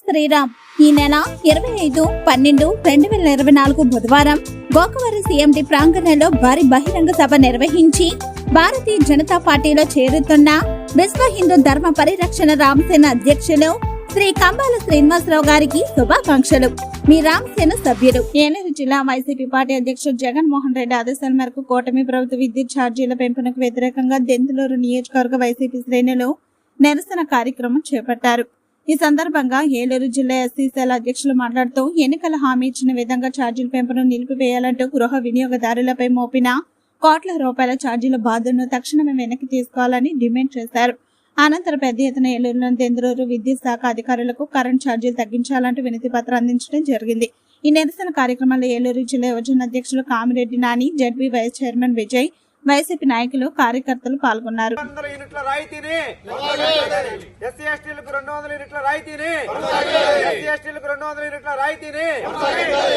శ్రీరామ్. ఈ నెల ఇరవై ఐదు పన్నెండు రెండు వేల ఇరవై నాలుగు బుధవారం గోకవరం సీఎండి ప్రాంగణంలో భారీ బహిరంగ సభ నిర్వహించి భారతీయ జనతా పార్టీలో చేరుతున్న విశ్వ హిందూ ధర్మ పరిరక్షణ రామసేన అధ్యక్షులు శ్రీ కంబాల శ్రీనివాసరావు గారికి శుభాకాంక్షలు. మీ రామసేన సభ్యులు. ఏలూరు జిల్లా వైసీపీ పార్టీ అధ్యక్షుడు జగన్మోహన్ రెడ్డి ఆదేశాల మేరకు కూటమి ప్రభుత్వ విద్యుత్ ఛార్జీల పెంపునకు వ్యతిరేకంగా దెంతులూరు నియోజకవర్గ వైసీపీ శ్రేణులు నిరసన కార్యక్రమం చేపట్టారు. ఈ సందర్భంగా ఏలూరు జిల్లా ఎస్సీ అధ్యక్షులు మాట్లాడుతూ ఎన్నికల హామీ ఇచ్చిన విధంగా ఛార్జీల పెంపును నిలిపివేయాలంటూ గృహ వినియోగదారులపై మోపిన కోట్ల రూపాయల ఛార్జీల బాధను తక్షణమే వెనక్కి తీసుకోవాలని డిమాండ్ చేశారు. అనంతరం పెద్ద ఎత్తున ఏలూరులోని తెందరూరు విద్యుత్ శాఖ అధికారులకు కరెంట్ ఛార్జీలు తగ్గించాలంటూ వినతి పత్రం అందించడం జరిగింది. ఈ నిరసన కార్యక్రమంలో ఏలూరు జిల్లా యువజన అధ్యక్షులు Kamireddy Nani ZP vice chairman Vijay YCP నాయకులు కార్యకర్తలు పాల్గొన్నారు. వందల యూనిట్ల రాయితీని ఎస్సీ ఎస్టీలకు రెండు వందల యూనిట్ల రాయితీని ఎస్సీ ఎస్టీలకు రెండు వందల యూనిట్ల రాయితీని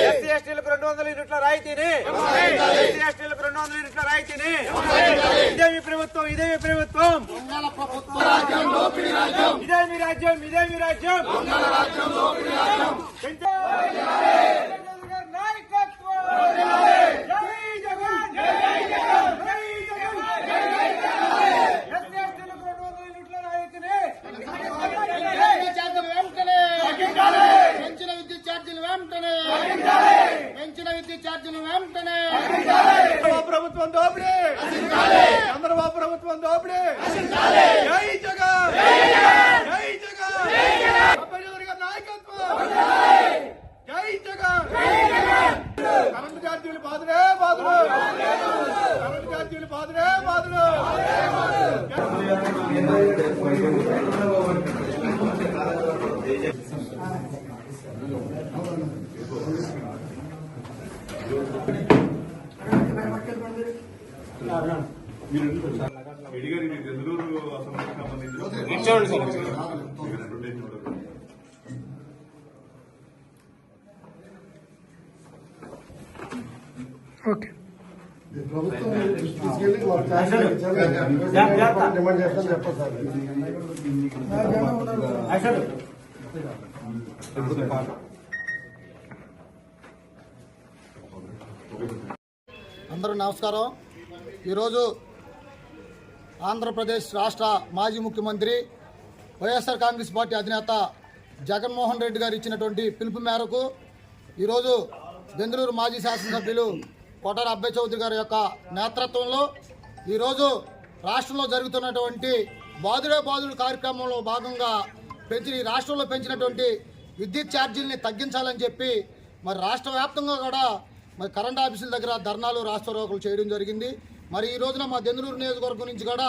ఎస్సీ ఎస్టీలకు రెండు వందల యూనిట్ల రాయితీని ఎస్సీ ఎస్టీలకు రెండు వందల యూనిట్ల రాయితీని ఇదే మీ ప్రభుత్వం ఇదే మీ ప్రభుత్వం ఇదే మీ రాజ్యం ఇదే మీ రాజ్యం పెంచే- నాయకత్వం జై జగన్ జై జగన్ జై జగన్ ఎస్సీ ఎస్టీలకు రెండు వందల యూనిట్ల రాయితీని ఛార్జీలు వెంటనే పెంచిన విద్యుత్ ఛార్జీలు వెంటనే పెంచిన విద్యుత్ ఛార్జీలు వెంటనే చంద్రబాబు ప్రభుత్వం దోపిడీ. చంద్రబాబు ప్రభుత్వం దోపిడీ. జై జగన్. జై జగన్. నాయకత్వం. జై జగన్. కరెంటు ఛార్జీలు బాధలే బాధలు కరెంటు ఛార్జీలు బాధలే బాధలు ప్రభుత్వం తీసుకెళ్ళి డిమాండ్ చేస్తాను చెప్పండి సార్ అందరూ నమస్కారం. ఈరోజు ఆంధ్రప్రదేశ్ రాష్ట్ర మాజీ ముఖ్యమంత్రి వైఎస్ఆర్ కాంగ్రెస్ పార్టీ అధినేత జగన్మోహన్ రెడ్డి గారు ఇచ్చినటువంటి పిలుపు మేరకు ఈరోజు బెంగళూరు మాజీ శాసనసభ్యులు కోటార అబ్బాయి చౌదరి గారి యొక్క నేతృత్వంలో ఈరోజు రాష్ట్రంలో జరుగుతున్నటువంటి బాధుడే బాధుడు కార్యక్రమంలో భాగంగా పెంచి ఈ రాష్ట్రంలో పెంచినటువంటి విద్యుత్ ఛార్జీలని తగ్గించాలని చెప్పి మరి రాష్ట్ర వ్యాప్తంగా కూడా మరి కరెంట్ ఆఫీసుల దగ్గర ధర్నాలు రాష్ట్ర రోకలు చేయడం జరిగింది. మరి ఈ రోజున మా దెందులూరు నియోజకవర్గం నుంచి కూడా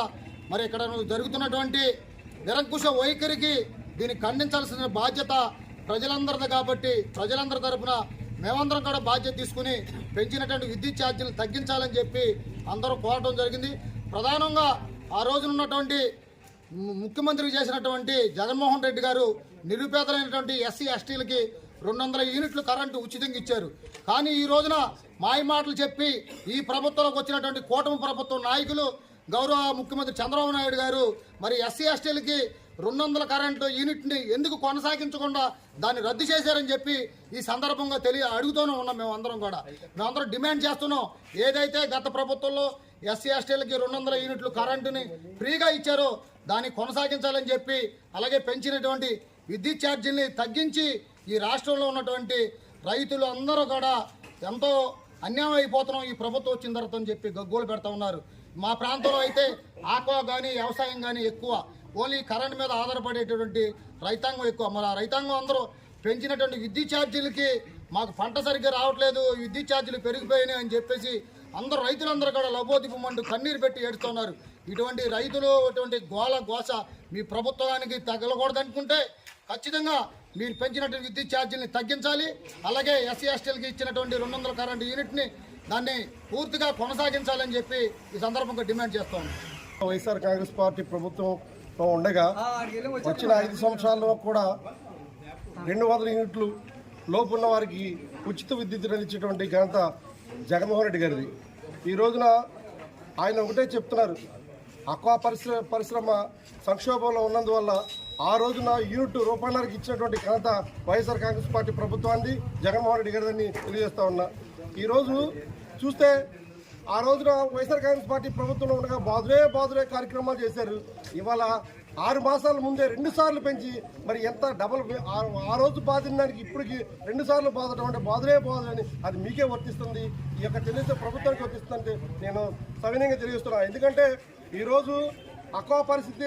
మరి ఇక్కడ జరుగుతున్నటువంటి నిరంకుశ వైఖరికి దీన్ని ఖండించాల్సిన బాధ్యత ప్రజలందరిది కాబట్టి ప్రజలందరి తరఫున మేమందరం కూడా బాధ్యత తీసుకుని పెంచినటువంటి విద్యుత్ ఛార్జీలు తగ్గించాలని చెప్పి అందరూ కోరటం జరిగింది. ప్రధానంగా ఆ రోజున ఉన్నటువంటి ముఖ్యమంత్రి చేసినటువంటి జగన్మోహన్ రెడ్డి గారు నిరుపేదలైనటువంటి ఎస్సీ ఎస్టీలకి రెండు వందల యూనిట్లు కరెంటు ఉచితంగా ఇచ్చారు. కానీ ఈ రోజున మాయమాటలు చెప్పి ఈ ప్రభుత్వంలోకి వచ్చినటువంటి కూటమి ప్రభుత్వం నాయకులు గౌరవ ముఖ్యమంత్రి చంద్రబాబు నాయుడు గారు మరి ఎస్సీ ఎస్టీలకి రెండు వందల కరెంటు యూనిట్ని ఎందుకు కొనసాగించకుండా దాన్ని రద్దు చేశారని చెప్పి ఈ సందర్భంగా తెలియ అడుగుతూనే ఉన్నాం మేము అందరం కూడా. మేమందరం డిమాండ్ చేస్తున్నాం. ఏదైతే గత ప్రభుత్వంలో ఎస్సీ ఎస్టీలకి రెండు వందల యూనిట్లు కరెంటుని ఫ్రీగా ఇచ్చారో దాన్ని కొనసాగించాలని చెప్పి అలాగే పెంచినటువంటి విద్యుత్ ఛార్జీని తగ్గించి ఈ రాష్ట్రంలో ఉన్నటువంటి రైతులు అందరూ కూడా ఎంతో అన్యాయం అయిపోతున్నాం ఈ ప్రభుత్వం వచ్చిన తర్వాత అని చెప్పి గగ్గోలు పెడతా ఉన్నారు. మా ప్రాంతంలో అయితే ఆక్వా కానీ వ్యవసాయం కానీ ఎక్కువ. ఓన్లీ కరెంట్ మీద ఆధారపడేటటువంటి రైతాంగం ఎక్కువ. మరి ఆ రైతాంగం అందరూ పెంచినటువంటి విద్యుత్ ఛార్జీలకి మాకు పంట సరిగ్గా రావట్లేదు విద్యుత్ ఛార్జీలు పెరిగిపోయినాయి అని చెప్పేసి అందరూ రైతులందరూ కూడా లబోదిపమంటూ కన్నీరు పెట్టి ఏడుస్తున్నారు. ఇటువంటి రైతులు ఇటువంటి గోల గోస మీ ప్రభుత్వానికి తగలకూడదనుకుంటే ఖచ్చితంగా మీరు పెంచినటువంటి విద్యుత్ ఛార్జీని తగ్గించాలి. అలాగే ఎస్సీ ఎస్టీలకి ఇచ్చినటువంటి రెండు వందల కరెంటు యూనిట్ని దాన్ని పూర్తిగా కొనసాగించాలని చెప్పి ఈ సందర్భంగా డిమాండ్ చేస్తాం వైఎస్ఆర్ కాంగ్రెస్ పార్టీ ప్రభుత్వంలో ఉండగా వచ్చిన ఐదు సంవత్సరాల్లో కూడా రెండు వందల యూనిట్లు లోపు ఉన్న వారికి ఉచిత విద్యుత్ ఇచ్చేటువంటి ఘనత జగన్మోహన్ రెడ్డి గారిది. ఈ రోజున ఆయన ఒకటే చెప్తున్నారు. అక్వా పరిశ్రమ పరిశ్రమ సంక్షోభంలో ఉన్నందువల్ల ఆ రోజున యూనిట్ రూపాయలకి ఇచ్చినటువంటి ఘనత వైఎస్ఆర్ కాంగ్రెస్ పార్టీ ప్రభుత్వాన్ని జగన్మోహన్ రెడ్డి గారిని తెలియజేస్తా ఉన్నా. ఈరోజు చూస్తే ఆ రోజున వైఎస్ఆర్ కాంగ్రెస్ పార్టీ ప్రభుత్వంలో ఉండగా బాదులే బాదులే కార్యక్రమాలు చేశారు. ఇవాళ ఆరు మాసాల ముందే రెండు సార్లు పెంచి మరి ఎంత డబల్ ఆ- రోజు బాధిన దానికి ఇప్పటికి రెండు సార్లు బాధటం అంటే బాధలే బాధలని అది మీకే వర్తిస్తుంది. ఈ యొక్క తెలుగుదేశం ప్రభుత్వానికి వర్తిస్తుందంటే నేను సవినయంగా తెలియజేస్తున్నాను ఎందుకంటే ఈరోజు అక్వా పరిస్థితి